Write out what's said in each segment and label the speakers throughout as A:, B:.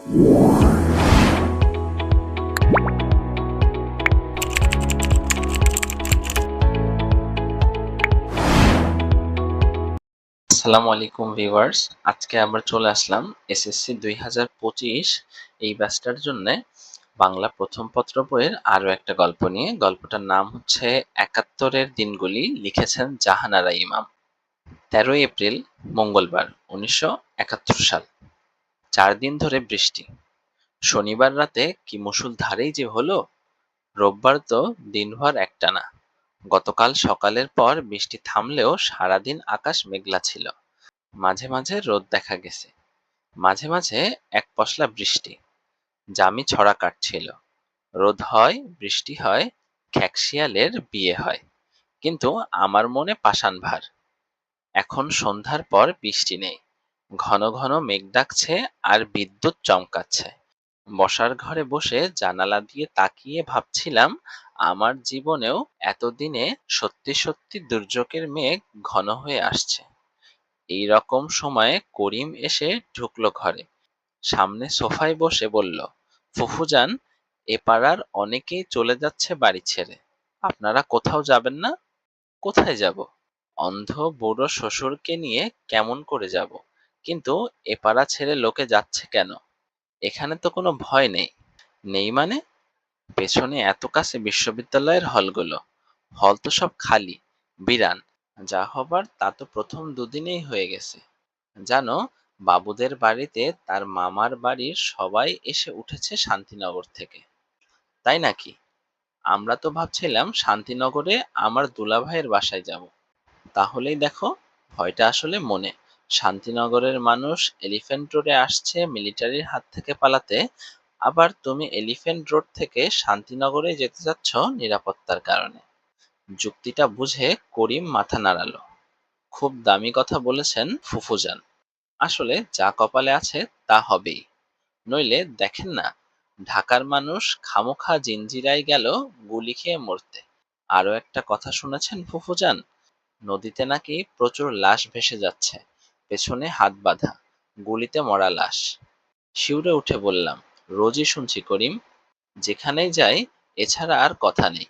A: আসসালামু আলাইকুম ভিউয়ার্স। আজকে আমরা চলে আসলাম এসএসসি দুই পঁচিশ এই ব্যাচটার জন্য। বাংলা প্রথম পত্র বইয়ের আরও একটা গল্প নিয়ে। গল্পটার নাম হচ্ছে একাত্তরের দিনগুলি লিখেছেন জাহানারা ইমাম। তেরোই এপ্রিল, মঙ্গলবার, উনিশশো একাত্তর সাল। চার দিন ধরে বৃষ্টি। শনিবার রাতে কি মুষলধারেই যে হলো, রোববার তো দিনভর একটানা। গতকাল সকালের পর বৃষ্টি থামলেও সারাদিন আকাশ মেঘলা ছিল। মাঝে মাঝে রোদ দেখা গেছে। মাঝে মাঝে এক পশলা বৃষ্টি। জামি ছড়া কাটছিল। রোদ হয়, বৃষ্টি হয় খ্যাকশিয়ালের বিয়ে হয়। কিন্তু আমার মনে পাষাণ ভার। এখন সন্ধ্যার পর বৃষ্টি নেই। ঘন ঘন মেঘ ডাকছে আর বিদ্যুৎ চমকাচ্ছে। বসার ঘরে বসে জানালা দিয়ে তাকিয়ে ভাবছিলাম, আমার জীবনেও এতদিনে সত্যি সত্যি দুর্যোগের মেঘ ঘন হয়ে আসছে। এই রকম সময়ে করিম এসে ঢুকলো ঘরে। সামনে সোফায় বসে বলল ফুফুজান এ পাড়ার অনেকেই চলে যাচ্ছে বাড়ি ছেড়ে। আপনারা কোথাও যাবেন না? কোথায় যাব? অন্ধ বুড়ো শ্বশুরকে নিয়ে কেমন করে যাব? কিন্তু এ পাড়া ছেড়ে লোকে যাচ্ছে কেন? এখানে তো কোনো ভয় নেই। নেই মানে? পেছনে এত কাছে বিশ্ববিদ্যালয়ের হলগুলো। হল তো সব খালি, বিরান। যা হবার তা তো প্রথম দুদিনেই হয়ে গেছে। জানো, বাবুদের বাড়িতে তার মামার বাড়ির সবাই এসে উঠেছে শান্তিনগর থেকে। তাই নাকি? আমরা তো ভাবছিলাম শান্তিনগরে আমার দুলাভাইয়ের বাসায় যাব। তাহলেই দেখো, ভয়টা আসলে মনে। শান্তিনগরের মানুষ এলিফ্যান্ট রোডে আসছে মিলিটারির হাত থেকে পালাতে। আবার তুমি এলিফ্যান্ট রোড থেকে শান্তিনগরে যেতে চাচ্ছ নিরাপত্তার কারণে। যুক্তিটা বুঝে করিম মাথা নাড়ালো। খুব দামি কথা বলেছেন ফুফুজান। আসলে যা কপালে আছে তা হবেই। নইলে দেখেন না, ঢাকার মানুষ খামোখা জিঞ্জিরায় গেল গুলি খেয়ে মরতে। আরও একটা কথা শুনেছেন ফুফুজান? নদীতে নাকি প্রচুর লাশ ভেসে যাচ্ছে। পেছনে হাত বাঁধা, গুলিতে মরা লাশ। শিউরে উঠে বললাম, রোজই শুনছি করিম, যেখানেই যাই এছাড়া আর কথা নেই।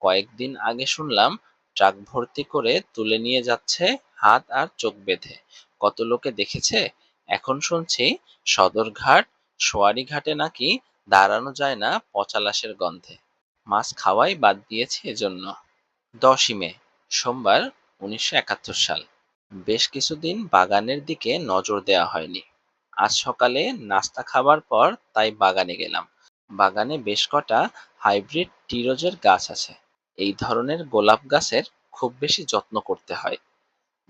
A: কয়েকদিন আগে শুনলাম, ট্রাক ভর্তি করে তুলে নিয়ে যাচ্ছে, হাত আর চোখ বেঁধে। কত লোকে দেখেছে? এখন শুনছি, সদরঘাট সোয়ারি ঘাটে নাকি দাঁড়ানো যায় না পচা লাশের গন্ধে। মাছ খাওয়াই বাদ দিয়েছে এজন্য। দশই মে, সোমবার, উনিশশো একাত্তর সাল। বেশ কিছুদিন বাগানের দিকে নজর দেওয়া হয়নি। আজ সকালে নাস্তা খাবার পর তাই বাগানে গেলাম। বাগানে বেশ কটা হাইব্রিড টিরোজের গাছ আছে। এই ধরনের গোলাপ গাছের খুব বেশি যত্ন করতে হয়,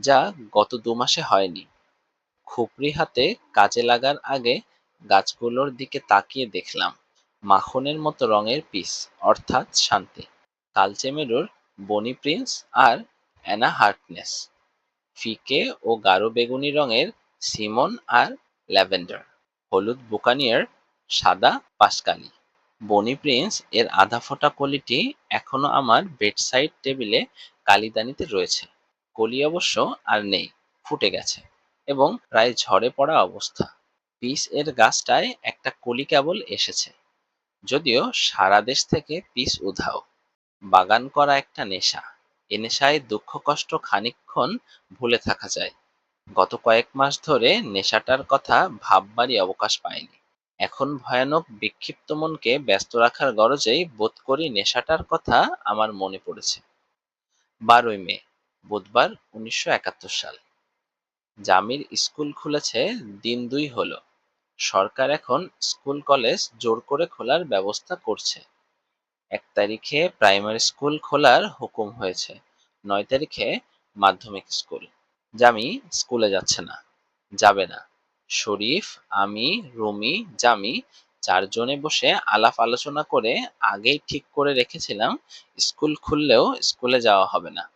A: যা গত দু মাসে হয়নি। খুপড়ি হাতে কাজে লাগার আগে গাছগুলোর দিকে তাকিয়ে দেখলাম, মাখনের মতো রঙের পিস, অর্থাৎ শান্তি কালচেমেরুর বনি প্রিন্স আর অ্যানা হার্কনেস ফিকে ও গাঢ় বেগুনি রঙের সিমন আর ল্যাভেন্ডার, হলুদ বুকানিয়ার সাদা পাসকালি বনি প্রিন্স এর আধা ফোটা কলিটি এখনও আমার বেডসাইড টেবিলে কালিদানিতে রয়েছে। কলি অবশ্য আর নেই, ফুটে গেছে এবং প্রায় ঝরে পড়া অবস্থা। পিস এর গাছটায় একটা কলি কেবল এসেছে। যদিও সারা দেশ থেকে পিস উধাও। বাগান করা একটা নেশা। এ নেশায় দুঃখ কষ্ট খানিকক্ষণ ভুলে থাকা যায়। গত কয়েক মাস ধরে নেশাটার কথা ভাববারই অবকাশ পায়নি। এখন ভয়ানক বিক্ষিপ্ত মনকে ব্যস্ত রাখার গরজেই বোধ করি নেশাটার কথা আমার মনে পড়েছে। বারোই মে, বুধবার উনিশশো একাত্তর সাল। জামির স্কুল খুলেছে, দিন দুই হলো। সরকার এখন স্কুল কলেজ জোর করে খোলার ব্যবস্থা করছে। এক তারিখে প্রাইমারি স্কুল খোলার হুকুম হয়েছে। নয় তারিখে মাধ্যমিক স্কুল। জামি স্কুলে যাচ্ছে না, যাবে না। শরীফ, আমি, রুমি, জামি চারজনে বসে আলাপ আলোচনা করে আগেই ঠিক করে রেখেছিলাম স্কুল খুললেও স্কুলে যাওয়া হবে না।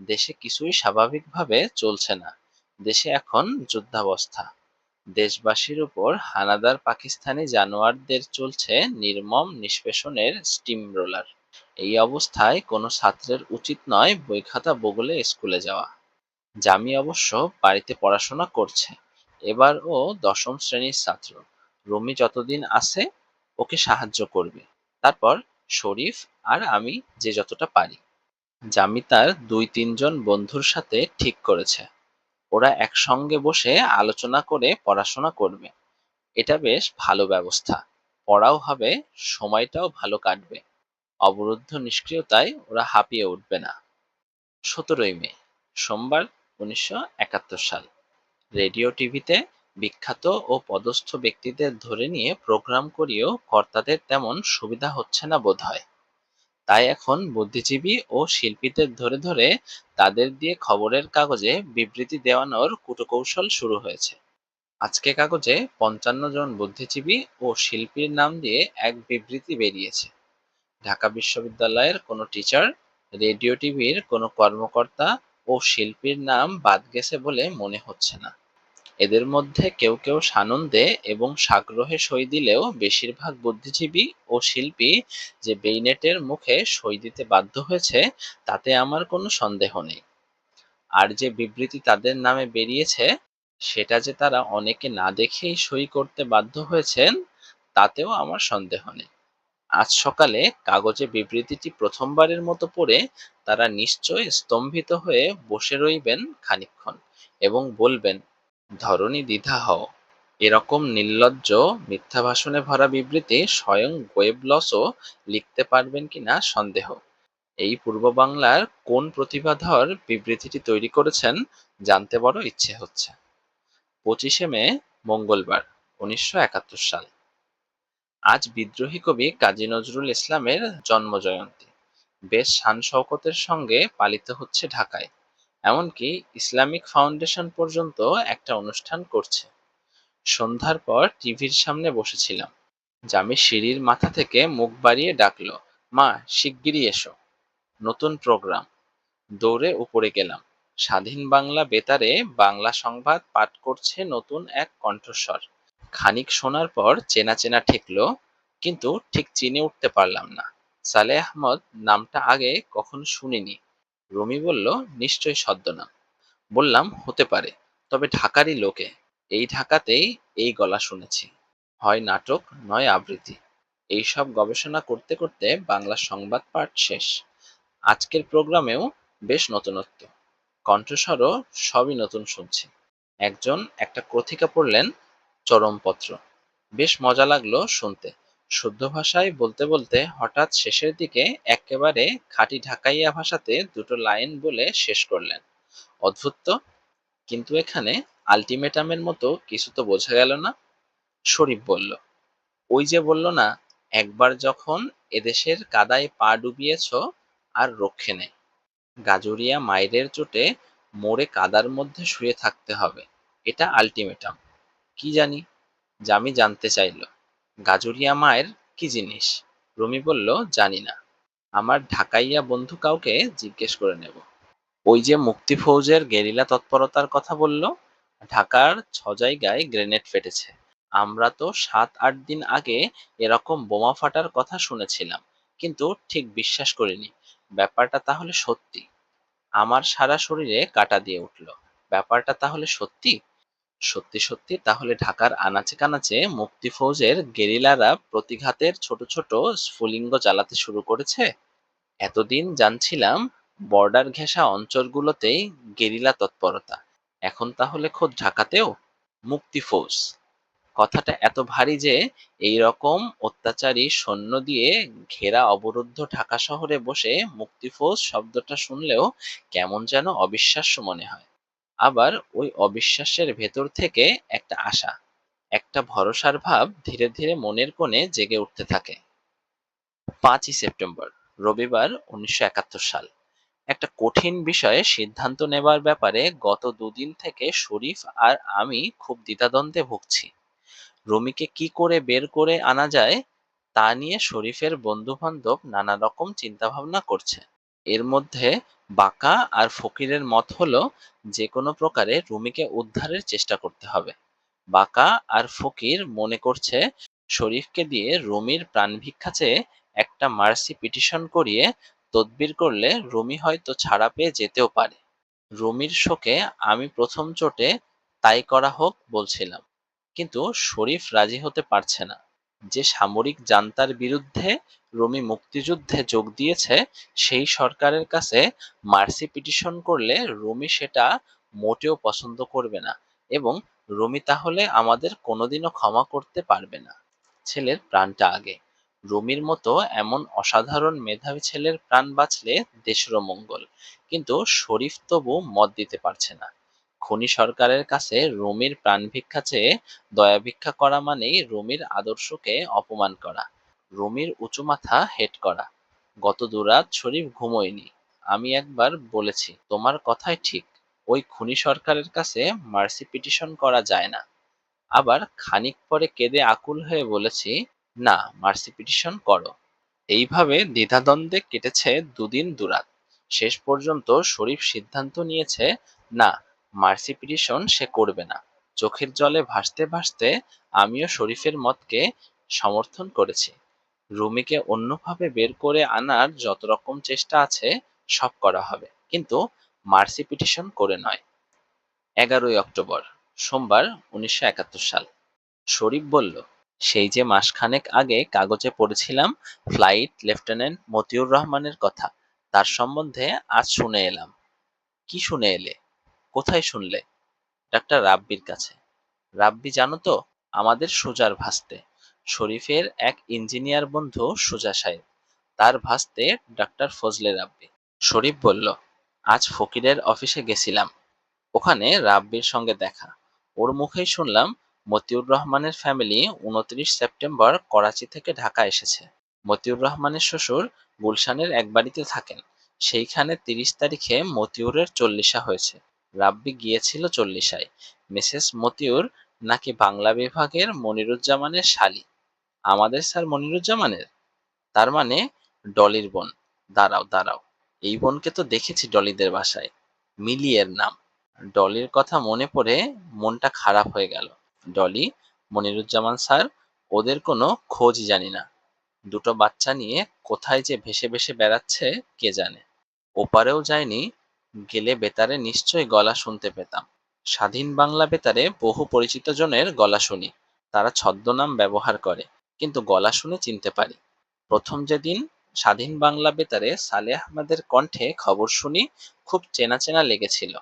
A: দেশে কিছুই স্বাভাবিকভাবে চলছে না। দেশে এখন যুদ্ধাবস্থা। দেশবাসীর উপর হানাদার পাকিস্তানি জানোয়ারদের চলছে নির্মম নিষ্পেষণের স্টিম রোলার এই অবস্থায় কোনো ছাত্রের উচিত নয় বই খাতা বগলে স্কুলে যাওয়া। জামি অবশ্য বাড়িতে পড়াশোনা করছে। এবার ও দশম শ্রেণির ছাত্র। রুমি যতদিন আছে, ওকে সাহায্য করবে। তারপর শরীফ আর আমি যে যতটা পারি। জামি তার দুই তিনজন বন্ধুর সাথে ঠিক করেছে। ওরা একসঙ্গে বসে আলোচনা করে পড়াশোনা করবে। এটা বেশ ভালো ব্যবস্থা। পড়াও হবে, সময়টাও ভালো কাটবে। অবরুদ্ধ নিষ্ক্রিয়তায় ওরা হাঁপিয়ে উঠবে না। সতেরোই মে, সোমবার, উনিশশো একাত্তর সাল। রেডিও টিভিতে বিখ্যাত ও পদস্থ ব্যক্তিদের ধরে নিয়ে প্রোগ্রাম করিয়েও কর্তাদের তেমন সুবিধা হচ্ছে না বোধ হয় তাই এখন বুদ্ধিজীবী ও শিল্পীদের ধরে ধরে তাদের দিয়ে খবরের কাগজে বিবৃতি দেওয়ানোর কূটকৌশল শুরু হয়েছে। আজকে কাগজে পঞ্চান্ন জন বুদ্ধিজীবী ও শিল্পীর নাম দিয়ে এক বিবৃতি বেরিয়েছে। ঢাকা বিশ্ববিদ্যালয়ের কোনো টিচার রেডিও টিভির কোনো কর্মকর্তা ও শিল্পীর নাম বাদ গেছে বলে মনে হচ্ছে না। এদের মধ্যে কেউ কেউ সানন্দে এবং সাগ্রহে সই দিলেও বেশিরভাগ বুদ্ধিজীবী ও শিল্পী যে বেইনেটের মুখে সই দিতে বাধ্য হয়েছে, তাতে আমার কোনো সন্দেহ নেই। আর যে বিবৃতি তাদের নামে বেরিয়েছে, সেটা যে তারা অনেকে না দেখেই সই করতে বাধ্য হয়েছেন, তাতেও আমার সন্দেহ নেই। আজ সকালে কাগজে বিবৃতিটি প্রথমবারের মতো পড়ে তারা নিশ্চয় স্তম্ভিত হয়ে বসে রইবেন খানিকক্ষণ এবং বলবেন, ধরণী দ্বিধা হও। এরকম নির্লজ্জ মিথ্যা ভাষণে ভরা বিবৃতি স্বয়ং গোয়েবলসও লিখতে পারবেন কিনা সন্দেহ। এই পূর্ব বাংলার কোন প্রতিভাধর বিবৃতিটি তৈরি করেছেন জানতে বড় ইচ্ছে হচ্ছে। পঁচিশে মে, মঙ্গলবার, উনিশশো একাত্তর সাল। আজ বিদ্রোহী কবি কাজী নজরুল ইসলামের জন্মজয়ন্তী। বেশ শান শওকতের সঙ্গে পালিত হচ্ছে ঢাকায়। এমনকি ইসলামিক ফাউন্ডেশন পর্যন্ত একটা অনুষ্ঠান করছে। সন্ধ্যার পর টিভির সামনে বসেছিলাম। জামি সিঁড়ির মাথা থেকে মুখ বাড়িয়ে ডাকলো, মা, শিগগিরই এসো। নতুন প্রোগ্রাম। দৌড়ে উপরে গেলাম। স্বাধীন বাংলা বেতারে বাংলা সংবাদ পাঠ করছে নতুন এক কণ্ঠস্বর। খানিক শোনার পর চেনা চেনা ঠেকল, কিন্তু ঠিক চিনে উঠতে পারলাম না। সালে আহমদ নামটা আগে কখনো শুনিনি। রমি বলল নিশ্চয় ছদ্মনাম বললাম, হতে পারে, তবে ঢাকারই লোকে। এই ঢাকাতেই এই গলা শুনেছি। হয় নাটক, নয় আবৃত্তি। এইসব গবেষণা করতে করতে বাংলা সংবাদ পাঠ শেষ। আজকের প্রোগ্রামেও বেশ নতুনত্ব। কণ্ঠস্বরও সবই নতুন শুনছি। একজন একটা কথিকা পড়লেন চরমপত্র। বেশ মজা লাগল শুনতে। শুদ্ধ ভাষায় বলতে বলতে হঠাৎ শেষের দিকে একেবারে খাঁটি ঢাকাইয়া ভাষাতে দুটো লাইন বলে শেষ করলেন। অদ্ভুত কিন্তু এখানে আলটিমেটামের মতো কিছু তো বোঝা গেল না। শরীফ বলল, ওই যে বলল না, একবার যখন এদেশের কাদায় পা ডুবিয়েছ আর রক্ষে নেই। গাজুরিয়া মাইরের চোটে মোড়ে কাদার মধ্যে শুয়ে থাকতে হবে। এটা আলটিমেটাম। কি জানি? জামি জানতে চাইল, গাজুরিয়া মায়ের কি জিনিস? রুমি বলল, জানি না। আমার ঢাকাইয়া বন্ধু কাউকে জিজ্ঞেস করে নেব। ওই যে মুক্তি ফৌজের গেরিলা তৎপরতার কথা বলল, ঢাকার ছ জায়গায় গ্রেনেড ফেটেছে। আমরা তো সাত, আট দিন আগে এরকম বোমা ফাটার কথা শুনেছিলাম, কিন্তু ঠিক বিশ্বাস করিনি। ব্যাপারটা তাহলে সত্যি? আমার সারা শরীরে কাটা দিয়ে উঠল, ব্যাপারটা তাহলে সত্যি? সত্যি সত্যি তাহলে ঢাকার আনাচে কানাচে মুক্তি ফৌজের গেরিলারা প্রতিঘাতের ছোট ছোট স্ফুলিঙ্গ চালাতে শুরু করেছে। এতদিন জানছিলাম বর্ডার ঘেঁষা অঞ্চলগুলোতেই গেরিলা তৎপরতা। এখন তাহলে খোদ ঢাকাতেও? মুক্তি ফৌজ, কথাটা এত ভারী যে এই রকম অত্যাচারী সৈন্য দিয়ে ঘেরা অবরুদ্ধ ঢাকা শহরে বসে মুক্তিফৌজ শব্দটা শুনলেও কেমন যেন অবিশ্বাস্য মনে হয়। আবার ওই অবিশ্বাসের ভেতর থেকে একটা আশা, একটা ভরসার ভাব ধীরে ধীরে মনের কোণে জেগে উঠতে থাকে। পাঁচই সেপ্টেম্বর, রবিবার উনিশশো একাত্তর সাল। একটা কঠিন বিষয়ে সিদ্ধান্ত নেবার ব্যাপারে গত দুদিন থেকে শরীফ আর আমি খুব দ্বিধাদ্বন্দ্বে ভুগছি। রমিকে কি করে বের করে আনা যায়, তা নিয়ে শরীফের বন্ধু-বান্ধব নানা রকম চিন্তাভাবনা করছে। এর মধ্যে বাঁকা আর ফকিরের মত হলো যে কোনো প্রকারে রুমিকে উদ্ধারের চেষ্টা করতে হবে। বাঁকা আর ফকির মনে করছে শরীফকে দিয়ে রুমির প্রাণভিক্ষা চেয়ে একটা মার্সি পিটিশন করিয়ে তদবির করলে রুমি হয়তো ছাড়া পেয়ে যেতেও পারে। রুমির শোকে আমি প্রথম চোটে তাই করা হোক বলছিলাম, কিন্তু শরীফ রাজি হতে পারছে না। যে সামরিক জান্তার বিরুদ্ধে রুমি মুক্তিযুদ্ধে যোগ দিয়েছে, সেই সরকারের কাছে মার্সি পিটিশন করলে রুমি সেটা মোটেও পছন্দ করবে না এবং রুমি তাহলে আমাদের কোনোদিনও ক্ষমা করতে পারবে না। ছেলের প্রাণটা আগে। রুমির মতো এমন অসাধারণ মেধাবী ছেলের প্রাণ বাঁচলে দেশেরও মঙ্গল। কিন্তু শরীফ তবু মত দিতে পারছে না। খনি সরকারের কাছে রুমির প্রাণ ভিক্ষা চেয়ে দয়া ভিক্ষা করা মানেই রুমির আদর্শকে অপমান করা, রুমির উঁচু মাথা হেট করা। গত দুরাত শরীফ ঘুমোয়নি। আমি একবার বলেছি, তোমার কথাই ঠিক। ওই খুনি সরকারের কাছে মার্সি পিটিশন করা যায় না। আবার খানিক পরে কেঁদে আকুল হয়ে বলেছি, না, মার্সি পিটিশন করো। এইভাবে দ্বিধাদ্বন্দ্বে কেটেছে দুদিন দুরাত। শেষ পর্যন্ত শরীফ সিদ্ধান্ত নিয়েছে, না মার্সি পিটিশন সে করবে না। চোখের জলে ভাসতে ভাসতে আমিও শরীফের মতকে সমর্থন করেছি। রুমিকে অন্যভাবে বের করে আনার যত রকম চেষ্টা আছে, সব করা হবে। কিন্তু মার্সি পিটিশন করে নয়। এগারোই অক্টোবর, সোমবার, উনিশশো একাত্তর সাল। শরীফ বলল, সেই যে মাসখানেক আগে কাগজে পড়েছিলাম ফ্লাইট লেফটেন্যান্ট মতিউর রহমানের কথা, তার সম্বন্ধে আজ শুনে এলাম। কি শুনে এলে? কোথায় শুনলে? ডাক্তার রাব্বির কাছে। রাব্বি, জানো তো, আমাদের সুজার ভাসতে। শরীফের এক ইঞ্জিনিয়ার বন্ধু সুজা সাহেব। তার ভাসতে ডাক্তার ফজলে রাব্বি। শরীফ বলল, আজ ফকিরের অফিসে গেছিলাম। ওখানে রাব্বির সঙ্গে দেখা। ওর মুখেই শুনলাম মতিউর রহমানের ফ্যামিলি উনত্রিশ সেপ্টেম্বর করাচি থেকে ঢাকা এসেছে। মতিউর রহমানের শ্বশুর গুলশানের এক বাড়িতে থাকেন। সেইখানে তিরিশ তারিখে মতিউরের চল্লিশা হয়েছে। রাব্বি গিয়েছিল চল্লিশায়। মিসেস মতিউর নাকি বাংলা বিভাগের মনিরুজ্জামানের শালি? আমাদের স্যার মনিরুজ্জামানের? তার মানে ডলির বোন। দাঁড়াও দাঁড়াও। এই বোনকে তো দেখেছি ডলিদের বাসায়। মিলিয়ের নাম। ডলির কথা মনে পড়ে মনটা খারাপ হয়ে গেল। ডলি, মনিরুজ্জামান স্যার, ওদের কোনো খোঁজই জানি না। দুটো বাচ্চা নিয়ে কোথায় যে ভেসে ভেসে বেড়াচ্ছে, কে জানে? ওপারেও যায়নি গেলে বেতারে নিশ্চয়ই গলা শুনতে পেতাম। স্বাধীন বাংলা বেতারে বহু পরিচিত জনের গলা শুনি, তারা ছদ্মনাম ব্যবহার করে, কিন্তু গলা শুনে চিনতে পারি। প্রথম যেদিন স্বাধীন বাংলা বেতারে সালে আহমেদের কণ্ঠে খবর শুনি, খুব চেনা চেনা লেগেছিল।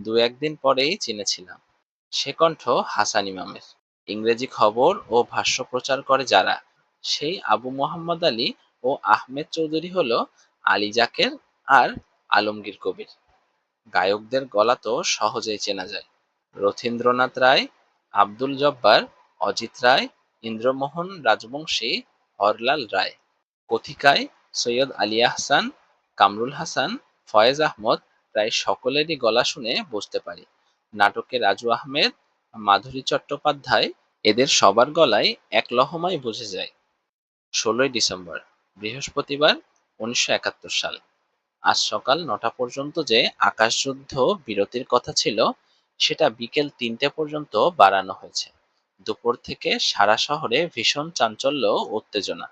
A: দু একদিন পরেই চিনেছিলাম। সে কণ্ঠ হাসান ইমামের। ইংরেজি খবর ও ভাষ্য প্রচার করে যারা, সেই আবু মোহাম্মদ আলী ও আহমেদ চৌধুরী হলো আলী জাকের আর আলমগীর কবির। গায়কদের গলা তো সহজেই চেনা যায়। রথীন্দ্রনাথ রায়, আব্দুল জব্বার, অজিত রায়, ইন্দ্রমোহন রাজবংশী, হরলাল রায়। কথিকায় সৈয়দ আলী আহসান, কামরুল হাসান, ফয়েজ আহমদ প্রায় সকলেরই গলা শুনে বুঝতে পারি। নাটকে রাজু আহমেদ, মাধুরী চট্টোপাধ্যায় এদের সবার গলায় এক লহমায় বুঝে যায়। ষোলোই ডিসেম্বর, বৃহস্পতিবার, উনিশশো একাত্তর সাল। আজ সকাল নটা পর্যন্ত যে আকাশযুদ্ধ বিরতির কথা ছিল, সেটা বিকেল তিনটে পর্যন্ত বাড়ানো হয়েছে। দুপুর থেকে সারা শহরে ভীষণ চাঞ্চল্য উত্তেজনা।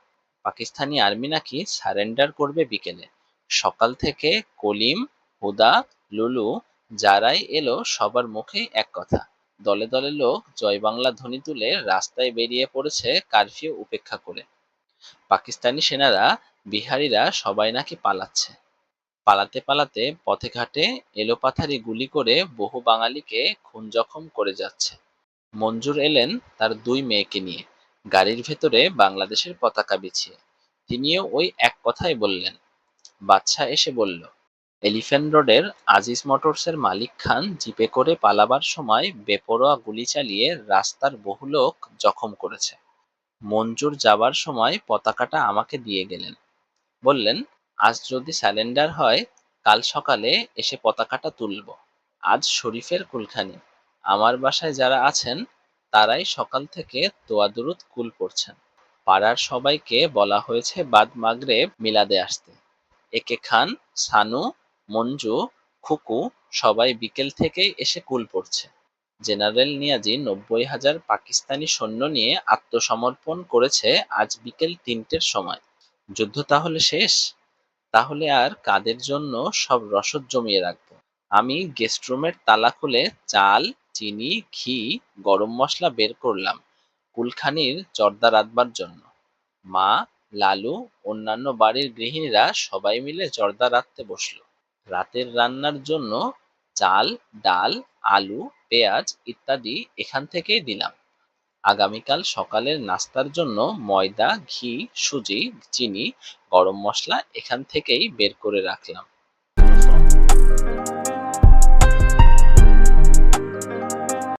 A: পাকিস্তানি আর্মি নাকি সারেন্ডার করবে বিকেলে। সকাল থেকে কলিম, হুদা, লুলু, যারাই এলো সবার মুখেই এক কথা। দলে দলে লোক জয় বাংলা ধ্বনি তুলে রাস্তায় বেরিয়ে পড়েছে কারফিউ উপেক্ষা করে। পাকিস্তানি সেনারা, বিহারিরা সবাই নাকি পালাচ্ছে। পালাতে পালাতে পথে ঘাটে এলোপাথারি গুলি করে বহু বাঙালিকে খুন জখম করে যাচ্ছে। মঞ্জুর এলেন তার দুই মেয়েকে নিয়ে, গাড়ির ভেতরে বাংলাদেশের পতাকা বিছিয়ে। তিনিও ওই এক কথাই বললেন। বাচ্চা এসে বলল, এলিফ্যান্ট রোডের আজিজ মোটরসের মালিক খান জিপে করে পালাবার সময় বেপরোয়া গুলি চালিয়ে রাস্তার বহু লোক জখম করেছে। মঞ্জুর যাবার সময় পতাকাটা আমাকে দিয়ে গেলেন। বললেন আজ যদি স্যালেন্ডার হয়, কাল সকালে এসে পতাকাটা তুলব। আজ শরীফের কুলখানি। আমার বাসায় যারা আছেন, তারাই সকাল থেকে দোয়াদুরুদ কুল পড়ছেন। পাড়ার সবাইকে বলা হয়েছে, বাদ মাগরে মিলাদে আসতে। একে খান, সানু, মঞ্জু, খুকু সবাই বিকেল থেকেই এসে কুল পড়ছে। জেনারেল নিয়াজি নব্বই হাজার পাকিস্তানি সৈন্য নিয়ে আত্মসমর্পণ করেছে আজ বিকেল তিনটের সময়। যুদ্ধ তাহলে শেষ? তাহলে আর কাদের জন্য সব রসদ জমিয়ে রাখব? আমি গেস্ট রুমের তালা খুলে চাল, চিনি, ঘি, গরম মশলা বের করলাম কুলখানির জর্দা রাঁধবার জন্য। মা, লালু, অন্যান্য বাড়ির গৃহিণীরা সবাই মিলে জর্দা রাঁধতে বসল। রাতের রান্নার জন্য চাল, ডাল, আলু, পেঁয়াজ ইত্যাদি এখান থেকেই দিলাম। আগামীকাল সকালের নাস্তার জন্য ময়দা, ঘি, সুজি, চিনি, গরম মশলা এখান থেকেই বের করে রাখলাম।